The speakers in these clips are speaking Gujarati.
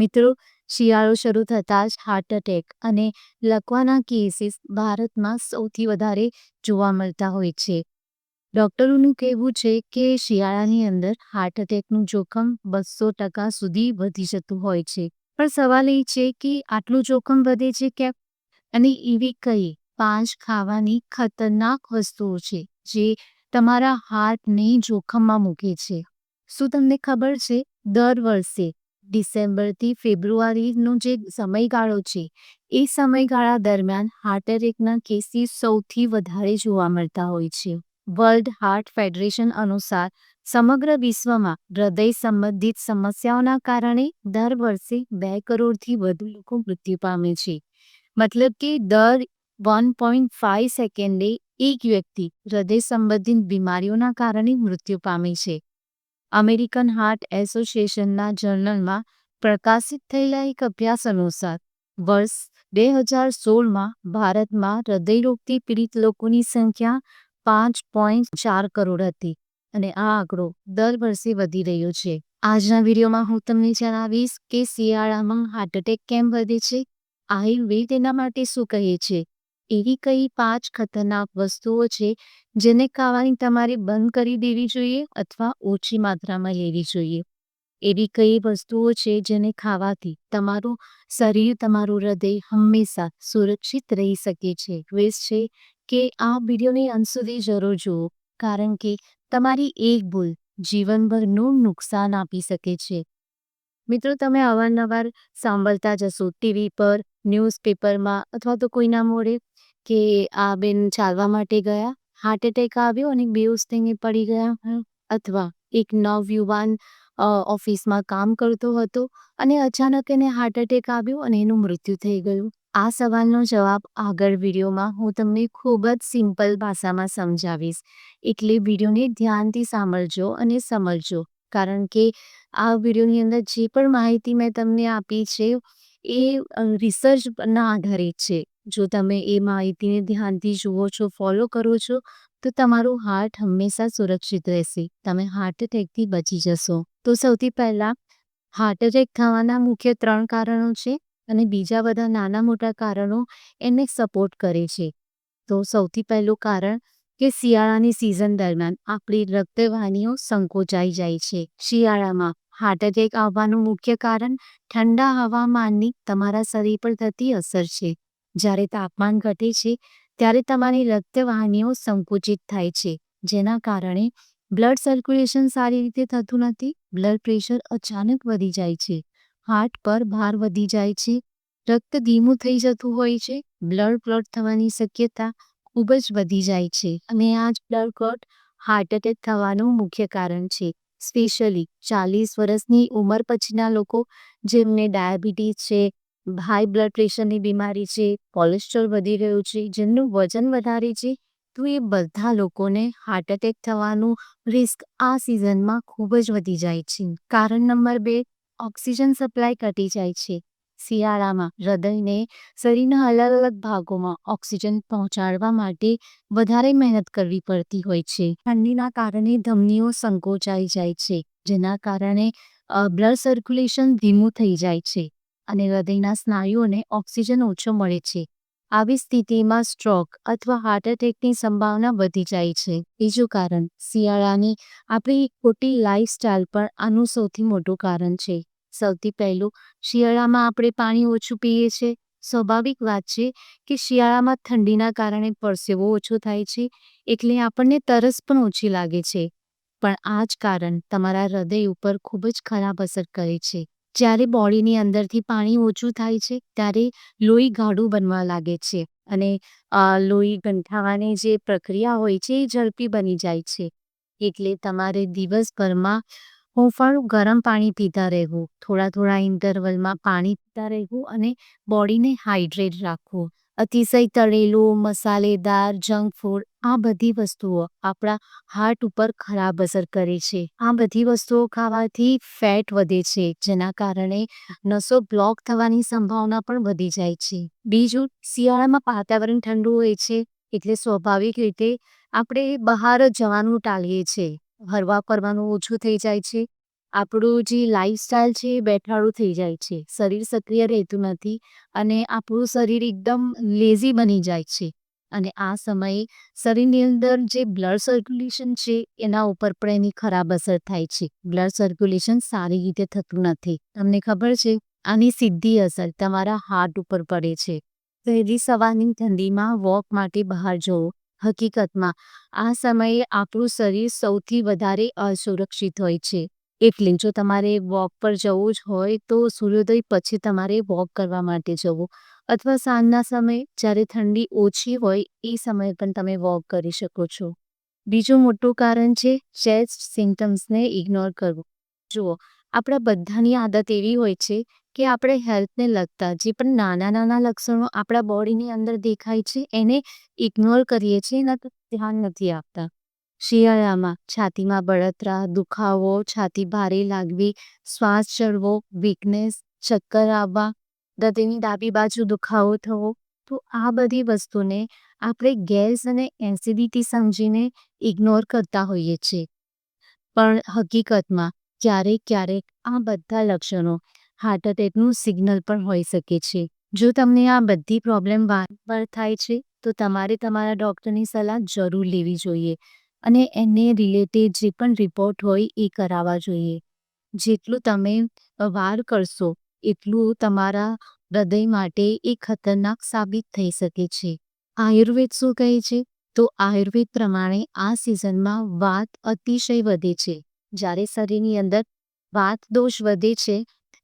મિત્રો, શિયાળો શરૂ થતાં જ હાર્ટ એટેક અને લકવાના કેસીસ ભારતમાં સૌથી વધારે જોવા મળતા હોય છે. ડૉક્ટરોનું કહેવું છે કે શિયાળાની અંદર હાર્ટ એટેકનું જોખમ બસો ટકા સુધી વધી જતું હોય છે. પણ સવાલ એ છે કે આટલું જોખમ વધે છે કેમ અને એવી કઈ પાંચ ખાવાની ખતરનાક વસ્તુઓ છે જે તમારા હાર્ટને જોખમમાં મૂકે છે? શું તમને ખબર છે? દર વર્ષે ડિસેમ્બરથી ફેબ્રુઆરીનો જે સમયગાળો છે, એ સમયગાળા દરમિયાન હાર્ટ એટેકના કેસીસ સૌથી વધારે જોવા મળતા હોય છે. વર્લ્ડ હાર્ટ ફેડરેશન અનુસાર, સમગ્ર વિશ્વમાં હૃદય સંબંધિત સમસ્યાઓના કારણે દર વર્ષે બે કરોડથી વધુ લોકો મૃત્યુ પામે છે. મતલબ કે દર વન પોઈન્ટ ફાઈવ સેકન્ડે એક વ્યક્તિ હૃદય સંબંધિત બીમારીઓના કારણે મૃત્યુ પામે છે. અમેરિકન હાર્ટ એસોસિએશનના જર્નલમાં પ્રકાશિત થયેલા એક અભ્યાસ અનુસાર વર્ષ બે હજાર સોળમાં ભારતમાં હૃદયરોગથી પીડિત લોકોની સંખ્યા પાંચ પોઈન્ટ ચાર કરોડ હતી અને આ આંકડો દર વર્ષે વધી રહ્યો છે. આજના વિડીયોમાં હું તમને જણાવીશ કે શિયાળામાં હાર્ટ એટેક કેમ વધે છે? આયુર્વેદ એના માટે શું કહે છે? એવી કઈ પાંચ ખતરનાક વસ્તુઓ છે જેને ખાવાની તમારે બંધ કરી દેવી જોઈએ અથવા ઓછી માત્રામાં લેવી જોઈએ? એવી કઈ વસ્તુઓ છે જેને ખાવાથી તમારું શરીર, તમારું હૃદય હંમેશા સુરક્ષિત રહી શકે છે? રિક્વેસ્ટ છે કે આ વિડીયોને અંત સુધી જરૂર જુઓ, કારણ કે તમારી એક ભૂલ જીવનભરનું નુકસાન આપી શકે છે. મિત્રો, તમે અવારનવાર સાંભળતા જશો, ટીવી પર, ન્યૂઝપેપરમાં અથવા તો કોઈના મોડે કે આ બેન ચાલવા માટે ગયા? હાર્ટ એટેક આવ્યો અને બેહોશ થઈને પડી ગયા. અથવા એક નવયુવાન ઓફિસમાં કામ કરતો હતો અને અચાનક એને હાર્ટ એટેક આવ્યો અને એનું મૃત્યુ થઈ ગયું. આ સવાલનો જવાબ આગળ વિડીયોમાં હું તમને ખૂબ જ સિમ્પલ ભાષામાં સમજાવીશ. એટલે વિડીયોને ધ્યાનથી સાંભળજો અને સમજજો. કારણ કે આ વિડીયોની અંદર જે પણ માહિતી મેં તમને આપી છે એ રિસર્ચના આધારિત છે. જો તમે એ માહિતીને ધ્યાનથી જુઓ છો, ફોલો કરો છો, તો તમારું હાર્ટ હંમેશા સુરક્ષિત રહેશે. તમે હાર્ટ એટેકથી બચી જશો. તો સૌથી પહેલાં, હાર્ટ એટેક થવાના મુખ્ય ત્રણ કારણો છે અને બીજા બધા નાના મોટા કારણો એને સપોર્ટ કરે છે. તો સૌથી પહેલું કારણ કે શિયાળાની સિઝન દરમિયાન આપણી રક્તવાહિનીઓ સંકોચાઈ જાય છે. શિયાળામાં હાર્ટ એટેક આવવાનું મુખ્ય કારણ ઠંડા હવામાનની તમારા શરીર પર થતી અસર છે. જ્યારે તાપમાન ઘટે છે, ત્યારે તમારી રક્તવાહિનીઓ સંકુચિત થાય છે, જેના કારણે બ્લડ સર્ક્યુલેશન સારી રીતે થતું નથી, બ્લડ પ્રેશર અચાનક વધી જાય છે, હાર્ટ પર ભાર વધી જાય છે, રક્ત ધીમું થઈ જતું હોય છે, બ્લડ ક્લોટ થવાની શક્યતા ખૂબ જ વધી જાય છે અને આ જ બ્લડ ક્લોટ હાર્ટ એટેક થવાનું મુખ્ય કારણ છે. સ્પેશિયલી ચાલીસ વર્ષની ઉંમર પછીના લોકો જેમને ડાયાબિટીસ છે હાઈ બ્લડ પ્રેશરની બીમારી છે, કોલેસ્ટ્રોલ વધી રહ્યું છે, જેમનું વજન વધારે છે, તો એ બધા લોકોને હાર્ટ એટેક થવાનું રિસ્ક આ સિઝનમાં ખૂબ જ વધી જાય છે. કારણ નંબર બે ઓક્સિજન સપ્લાય ઘટી જાય છે. શિયાળામાં હૃદયને શરીરના અલગ અલગ ભાગોમાં ઓક્સિજન પહોંચાડવા માટે વધારે મહેનત કરવી પડતી હોય છે. ઠંડીના કારણે ધમનીઓ સંકોચાઈ જાય છે, જેના કારણે બ્લડ સર્ક્યુલેશન ધીમું થઈ જાય છે. અને હૃદયના સ્નાયુઓને ઓક્સિજન ઓછો મળે છે. આવી સ્થિતિમાં સ્ટ્રોક અથવા હાર્ટ એટેકની સંભાવના વધી જાય છે. બીજું કારણ, શિયાળાની આપણી ખોટી લાઇફસ્ટાઇલ પણ આનું સૌથી મોટું કારણ છે. સૌથી પહેલું, શિયાળામાં આપણે પાણી ઓછું પીએ છીએ સ્વાભાવિક વાત છે કે શિયાળામાં ઠંડીના કારણે પરસેવો ઓછો થાય છે, એટલે આપણને તરસ પણ ઓછી લાગે છે. પણ આ જ કારણ તમારા હૃદય ઉપર ખૂબ જ ખરાબ અસર કરે છે. જ્યારે બોડીની અંદરથી પાણી ઓછું થાય છે, ત્યારે લોહી ગાઢું બનવા લાગે છે અને લોહી ગંઠાવાની જે પ્રક્રિયા હોય છે એ ઝડપી બની જાય છે. એટલે તમારે દિવસભરમાં હૂંફાળું ગરમ પાણી પીતા રહેવું થોડા થોડા ઇન્ટરવલમાં પાણી પીતા રહેવું અને બોડીને હાઇડ્રેટ રાખવું. અતિશય તળેલું, મસાલેદાર જંક ફૂડ આ બધી વસ્તુઓ આપણા હાર્ટ ઉપર ખરાબ અસર કરે છે. આ બધી વસ્તુઓ ખાવાથી ફેટ વધે છે, જેના કારણે નસો બ્લોક થવાની સંભાવના પણ વધી જાય છે. બીજું, શિયાળામાં વાતાવરણ ઠંડુ હોય છે, એટલે સ્વાભાવિક રીતે આપણે બહાર જવાનું ટાળીએ છીએ. હરવા ફરવાનું ઓછું થઈ જાય છે આપણું જે લાઈફસ્ટાઈલ છે એ બેઠાડું થઈ જાય છે. શરીર સક્રિય રહેતું નથી અને આપણું શરીર એકદમ લેઝી બની જાય છે. અને આ સમયે શરીરની અંદર જે બ્લડ સર્ક્યુલેશન છે એના ઉપર પણ એની ખરાબ અસર થાય છે. બ્લડ સર્ક્યુલેશન સારી રીતે થતું નથી. તમને ખબર છે? આની સીધી અસર તમારા હાર્ટ ઉપર પડે છે. વહેલી સવારની ઠંડીમાં વોક માટે બહાર જવું, હકીકતમાં આ સમયે આપણું શરીર સૌથી વધારે અસુરક્ષિત હોય છે. એટલે જો તમારે વોક પર જવું જ હોય તો સૂર્યોદય પછી તમારે વોક કરવા માટે જવું. અથવા સાંજના સમયે જ્યારે ઠંડી ઓછી હોય, એ સમયે પણ તમે વોક કરી શકો છો. બીજું મોટું કારણ છે ચેસ્ટ સિમ્ટમ્સને ઇગ્નોર કરવું. જુઓ, આપણા બધાની આદત એવી હોય છે કે આપણે હેલ્થને લગતા જે પણ નાના નાના લક્ષણો આપણા બોડીની અંદર દેખાય છે, એને ઇગ્નોર કરીએ છીએ એના ધ્યાન નથી આપતા. શિયાળામાં છાતીમાં બળતરા, દુખાવો, છાતી ભારે લાગવી, શ્વાસ ચડવો વીકનેસ ચક્કર આવવા હૃદયની ડાબી બાજુ દુખાવો થવો, તો આ બધી વસ્તુને આપણે ગેસ અને એસિડિટી સમજીને ઇગ્નોર કરતા હોઈએ છીએ. પણ હકીકતમાં ક્યારેક ક્યારેક આ બધા લક્ષણો હાર્ટ એટેકનું સિગ્નલ પણ હોઈ શકે છે. જો તમને આ બધી પ્રોબ્લેમ વારંવાર થાય છે, તો તમારે તમારા ડૉક્ટરની સલાહ જરૂર લેવી જોઈએ. અને એને રિલેટેડ જે પણ રિપોર્ટ હોય એ કરાવવા જોઈએ. જેટલું તમે વાર કરશો, એટલું તમારા હૃદય માટે એ ખતરનાક સાબિત થઈ શકે છે. આયુર્વેદ શું કહે છે? તો આયુર્વેદ પ્રમાણે આ સિઝનમાં વાત અતિશય વધે છે. જ્યારે શરીરની અંદર વાત દોષ વધે છે,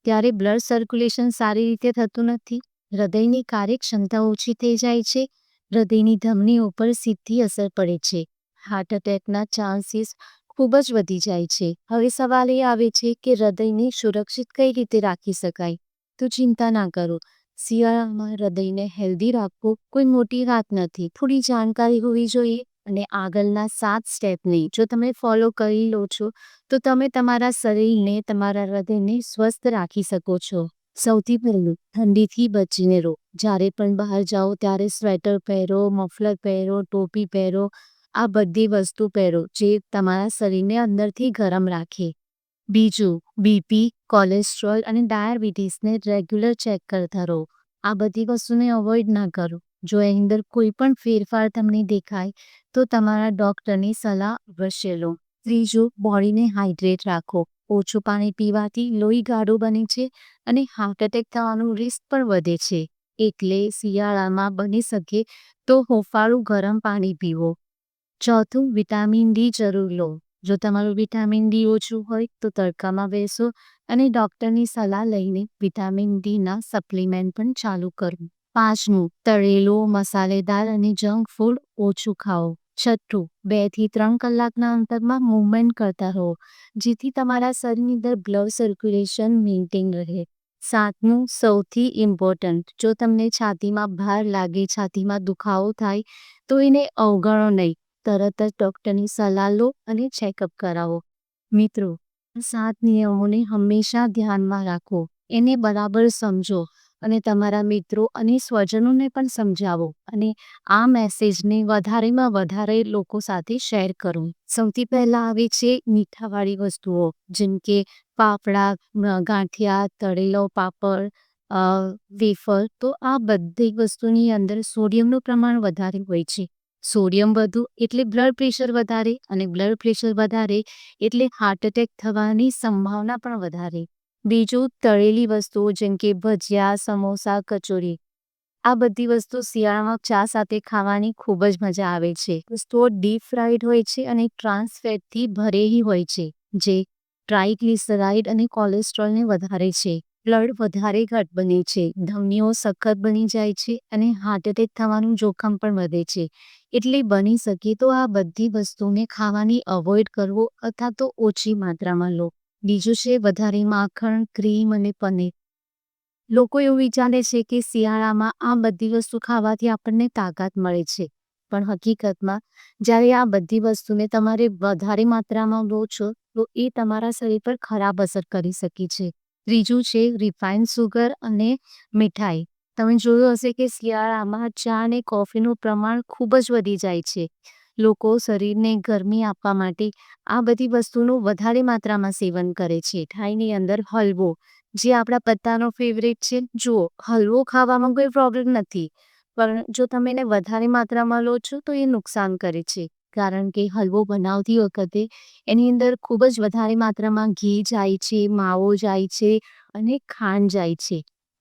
ત્યારે બ્લડ સર્ક્યુલેશન સારી રીતે થતું નથી, હૃદયની કાર્યક્ષમતા ઓછી થઈ જાય છે, હૃદયની ધમની ઉપર સીધી અસર પડે છે. હાર્ટ એટેકના ચાન્સીસ ખૂબ જ વધી જાય છે. હવે સવાલ એ આવે છે કે હૃદયને સુરક્ષિત કઈ રીતે રાખી શકાય? તો ચિંતા ના કરો. શિયાળામાં હૃદયને હેલ્ધી રાખવું કોઈ મોટી વાત નથી. થોડી જાણકારી હોવી જોઈએ અને આગળના સાત સ્ટેપને જો તમે ફોલો કરી લો છો, તો તમે તમારા શરીરને, તમારા હૃદયને સ્વસ્થ રાખી શકો છો. સૌથી પહેલું, ઠંડીથી બચીને રહો જ્યારે પણ બહાર જાઓ ત્યારે સ્વેટર પહેરો મફલર પહેરો, ટોપી પહેરો આ બધી વસ્તુ પહેરો જે તમારા શરીરને અંદરથી ગરમ રાખે. બીજું બીપી કોલેસ્ટ્રોલ અને ડાયાબિટીસને રેગ્યુલર ચેક કરતા રહો આ બધી વસ્તુને અવોઇડ ના કરો. જો એની અંદર કોઈ પણ ફેરફાર તમને દેખાય, તો તમારા ડૉક્ટરની સલાહ અવશ્ય લો. ત્રીજું, બોડીને હાઇડ્રેટ રાખો. ઓછું પાણી પીવાથી લોહી ગાઢું બને છે અને હાર્ટ એટેક થવાનું રિસ્ક પણ વધે છે. એટલે શિયાળામાં બની શકે તો હોંફાળું ગરમ પાણી પીવો. ચોથું વિટામિન ડી જરૂર લો. જો તમારું વિટામિન ડી ઓછું હોય તો તડકામાં બેસો અને ડૉક્ટરની સલાહ લઈને વિટામિન ડીના સપ્લિમેન્ટ પણ ચાલુ કરવું પાંચમું, તળેલું, મસાલેદાર અને જંક ફૂડ ઓછું ખાઓ. છઠ્ઠું, બેથી ત્રણ કલાકના અંતરમાં મૂવમેન્ટ કરતા રહો, જેથી તમારા શરીરની અંદર બ્લડ સર્ક્યુલેશન મેન્ટેન રહે. સાતમું, સૌથી ઇમ્પોર્ટન્ટ જો તમને છાતીમાં ભાર લાગે, છાતીમાં દુખાવો થાય, તો એને અવગણો નહીં. તરત જ ડૉક્ટરની સલાહ લો અને ચેકઅપ કરાવો. મિત્રો, સાત નિયમોને હંમેશા ધ્યાનમાં રાખો. એને બરાબર સમજો અને તમારા મિત્રો અને સ્વજનોને પણ સમજાવો અને આ મેસેજને વધારેમાં વધારે લોકો સાથે શેર કરો. સૌથી પહેલાં આવે છે મીઠાવાળી વસ્તુઓ, જેમ કે પાપડા ગાંઠિયા, તળેલો પાપડ વેફર. તો આ બધી વસ્તુની અંદર સોડિયમનું પ્રમાણ વધારે હોય છે. સોડિયમ વધુ એટલે બ્લડ પ્રેશર વધારે અને બ્લડ પ્રેશર વધારે એટલે હાર્ટ એટેક થવાની સંભાવના પણ વધારે. બીજું, તળેલી વસ્તુઓ જેમ કે ભજીયા, સમોસા, કચોરી. આ બધી વસ્તુ શિયાળામાં ચા સાથે ખાવાની ખૂબ જ મજા આવે છે. વસ્તુઓ ડીપ ફ્રાઈડ હોય છે અને ટ્રાન્સફેટથી ભરેલી હોય છે, જે ટ્રાઇગ્લિસરાઇડ અને કોલેસ્ટ્રોલને વધારે છે. બ્લડ વધારે ઘટ બને છે, ધમનીઓ સખત બની જાય છે અને હાર્ટ એટેક થવાનું જોખમ પણ વધે છે. એટલે બની શકે તો આ બધી વસ્તુને ખાવાની અવોઇડ કરવો અથવા તો ઓછી માત્રામાં લો. બીજું છે વધારે માખણ ક્રીમ અને પનીર. લોકો એવું વિચારે છે કે શિયાળામાં આ બધી વસ્તુ ખાવાથી આપણને તાકાત મળે છે. પણ હકીકતમાં, જ્યારે આ બધી વસ્તુને તમારે વધારે માત્રામાં લો છો, તો એ તમારા શરીર પર ખરાબ અસર કરી શકે છે. ત્રીજું છે રિફાઇન સુગર અને મીઠાઈ. તમે જોયું હશે કે શિયાળામાં ચા અને કોફીનું પ્રમાણ ખૂબ જ વધી જાય છે. લોકો શરીરને ગરમી આપવા માટે આ બધી વસ્તુનું વધારે માત્રામાં સેવન કરે છે. ઠાઈની અંદર હલવો, જે આપણા બધાનો ફેવરેટ છે. જુઓ, હલવો ખાવામાં કોઈ પ્રોબ્લેમ નથી. પણ જો તમે એને વધારે માત્રામાં લો છો તો એ નુકસાન કરે છે. કારણ કે હલવો બનાવતી વખતે એની અંદર ખૂબ જ વધારે માત્રામાં ઘી જાય છે, માવો જાય છે અને ખાંડ જાય છે.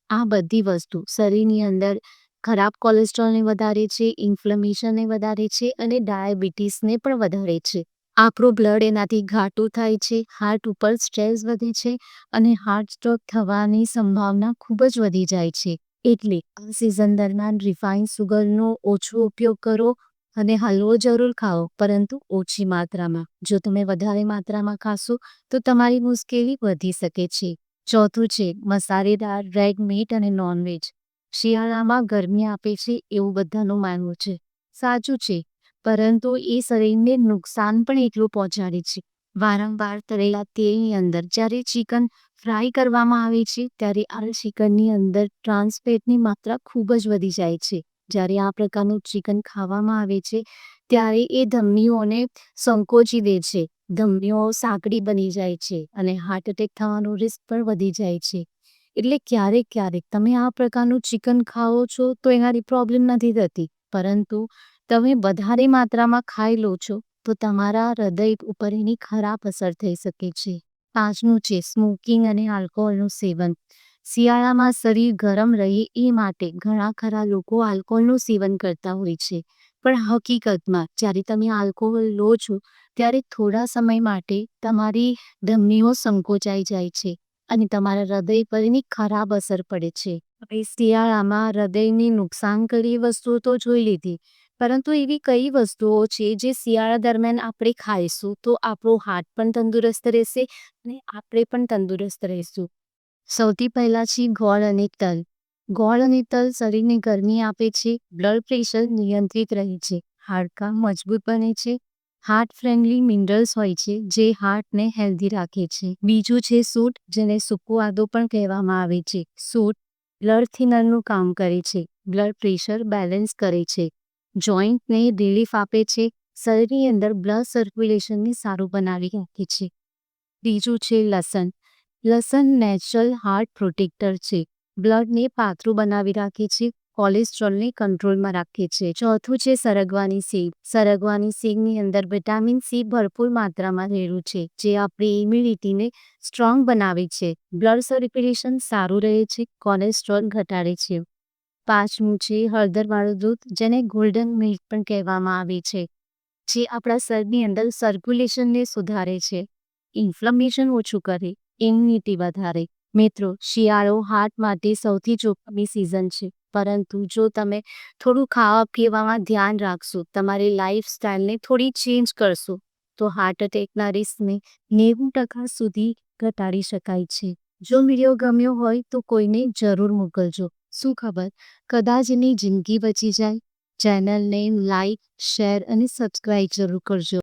આ બધી વસ્તુ શરીરની અંદર ખરાબ કોલેસ્ટ્રોલને વધારે છે ઇન્ફ્લેમેશનને વધારે છે અને ડાયાબિટીસને પણ વધારે છે. આપણું બ્લડ એનાથી ઘાટું થાય છે હાર્ટ ઉપર સ્ટ્રેસ વધે છે અને હાર્ટ સ્ટ્રોક થવાની સંભાવના ખૂબ જ વધી જાય છે. એટલે આ સિઝન દરમિયાન રિફાઇન સુગરનો ઓછો ઉપયોગ કરો અને હલવો જરૂર ખાઓ, પરંતુ ઓછી માત્રામાં. જો તમે વધારે માત્રામાં ખાશો, તો તમારી મુશ્કેલી વધી શકે છે. ચોથું છે, મસાલેદાર રેડ મીટ અને નોનવેજ શિયાળામાં ગરમી આપે છે એવું બધાનું માનવું છે. સાચું છે, પરંતુ એ શરીરને નુકસાન પણ એટલું પહોંચાડે છે. વારંવાર તળેલા તેલની અંદર જ્યારે ચિકન ફ્રાય કરવામાં આવે છે, ત્યારે આ ચિકનની અંદર ટ્રાન્સફેટની માત્રા ખૂબ જ વધી જાય છે. જ્યારે આ પ્રકારનું ચિકન ખાવામાં આવે છે, ત્યારે એ ધમનીઓને સંકોચી દે છે. ધમનીઓ સાંકડી બની જાય છે અને હાર્ટ એટેક થવાનો રિસ્ક પણ વધી જાય છે. એટલે ક્યારેક ક્યારેક તમે આ પ્રકારનું ચિકન ખાઓ છો તો એનાથી પ્રોબ્લેમ નથી થતી. પરંતુ તમે વધારે માત્રામાં ખાઈ લો છો તો તમારા હૃદય ઉપર એની ખરાબ અસર થઈ શકે છે. પાંચમું છે સ્મોકિંગ અને આલ્કોહોલનું સેવન શિયાળામાં શરીર ગરમ રહે એ માટે ઘણા ખરા લોકો આલ્કોહોલનું સેવન કરતા હોય છે. પણ હકીકતમાં, જ્યારે તમે આલ્કોહોલ લો છો, ત્યારે થોડા સમય માટે તમારી ધમનીઓ સંકોચાઈ જાય છે અને તમારા હૃદય પર એની ખરાબ અસર પડે છે. શિયાળામાં હૃદયને નુકસાન કરી વસ્તુઓ તો જોઈ લીધી, પરંતુ એવી કઈ વસ્તુઓ છે જે શિયાળા દરમિયાન આપણે ખાઈશું તો આપણું હાર્ટ પણ તંદુરસ્ત રહેશે અને આપણે પણ તંદુરસ્ત રહીશું? સૌથી પહેલાં છે ગોળ અને તલ. ગોળ અને તલ શરીરને ગરમી આપે છે, બ્લડ પ્રેશર નિયંત્રિત રહે છે, હાડકાં મજબૂત બને છે હાર્ટ ફ્રેન્ડલી મિનરલ્સ હોય છે, જે હાર્ટને હેલ્ધી રાખે છે. બીજું છે સૂટ, જેને સૂકું આદો પણ કહેવામાં આવે છે. સૂટ, બ્લડ થિનરનું કામ કરે છે, બ્લડ પ્રેશર બેલેન્સ કરે છે, જોઈન્ટને રિલીફ આપે છે, શરીરની અંદર બ્લડ સર્ક્યુલેશનને સારું બનાવી રાખે છે. ત્રીજું છે લસણ લસણ નેચરલ હાર્ટ પ્રોટેક્ટર છે. બ્લડને પાતળું બનાવી રાખે છે. કોલેસ્ટ્રોલને કંટ્રોલમાં રાખે છે. ચોથું છે સરગવાની સીગ સરગવાની સીગની અંદર વિટામિન સી ભરપૂર માત્રામાં રહેલું છે, જે આપણી ઇમ્યુનિટીને સ્ટ્રોંગ બનાવે છે. બ્લડ સર્ક્યુલેશન સારું રહે છે. કોલેસ્ટ્રોલ ઘટાડે છે. પાંચમું છે હળદરવાળું દૂધ, જેને ગોલ્ડન મિલ્ક પણ કહેવામાં આવે છે, જે આપણા શરીરની અંદર સર્ક્યુલેશનને સુધારે છે. ઇન્ફ્લેમેશન ઓછું કરે. ઇમ્યુનિટી વધારે. મિત્રો, શિયાળો હાર્ટ માટે સૌથી જોખમી સિઝન છે. પરંતુ જો તમે થોડું ખાવા પીવામાં ધ્યાન રાખશો, તમારી લાઈફસ્ટાઈલને થોડી ચેન્જ કરશો, તો હાર્ટ એટેકના રિસ્કને નેવું ટકા સુધી ઘટાડી શકાય છે. જો વીડિયો ગમ્યો હોય, તો કોઈને જરૂર મોકલજો. શું ખબર? કદાચ એની જિંદગી બચી જાય. ચેનલને લાઈક શેર અને સબસ્ક્રાઈબ જરૂર કરજો.